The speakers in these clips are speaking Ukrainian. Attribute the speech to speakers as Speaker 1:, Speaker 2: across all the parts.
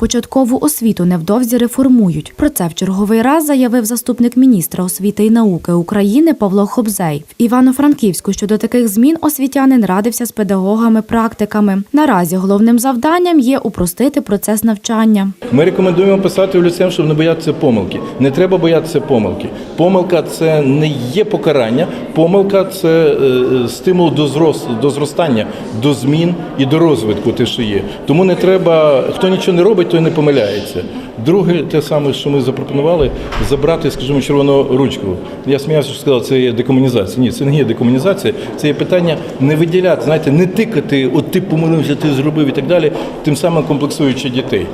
Speaker 1: Початкову освіту невдовзі реформують. Про це в черговий раз заявив заступник міністра освіти і науки України Павло Хобзей. В Івано-Франківську щодо таких змін освітянин радився з педагогами-практиками. Наразі головним завданням є упростити процес навчання.
Speaker 2: Ми рекомендуємо писати в люцем, щоб не боятися помилки. Не треба боятися помилки. Помилка це не є покарання, помилка це е, стимул до зросту, до зростання, до змін і до розвитку. Те, що є. Тому не треба, хто нічого не робить, той не помиляється. Друге, те саме, що ми запропонували, забрати, скажімо, червону ручку. Я сміявся, що сказав, це є декомунізація. Ні, це не є декомунізація, це є питання не виділяти, знаєте, не тикати, от ти помилився, ти зробив і так далі, тим самим комплексуючи дітей.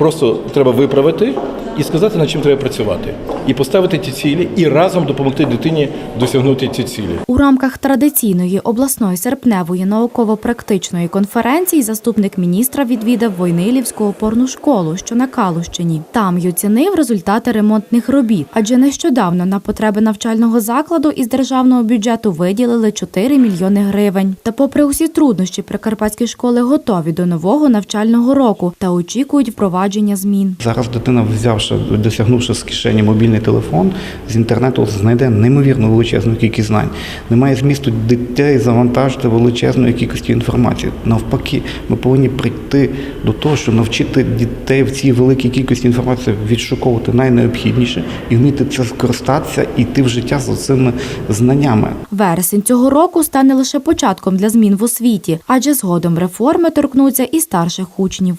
Speaker 2: Просто треба виправити і сказати, над чим треба працювати, і поставити ті цілі, і разом допомогти дитині досягнути ці цілі.
Speaker 1: У рамках традиційної обласної серпневої науково-практичної конференції заступник міністра відвідав Войнилівську опорну школу, що на Калущині. Там й оцінив результати ремонтних робіт, адже нещодавно на потреби навчального закладу із державного бюджету виділили 4 мільйони гривень. Та, попри усі труднощі, прикарпатські школи готові до нового навчального року та очікують впровадження змін.
Speaker 3: Зараз дитина, взявши, досягнувши з кишені мобільний телефон, з інтернету знайде неймовірно величезну кількість знань. Немає змісту дітей завантажити величезною кількістю інформації. Навпаки, ми повинні прийти до того, що навчити дітей в цій великій кількості інформації відшуковувати найнеобхідніше і вміти це скористатися і йти в життя з цими знаннями.
Speaker 1: Вересень цього року стане лише початком для змін в освіті, адже згодом реформи торкнуться і старших учнів.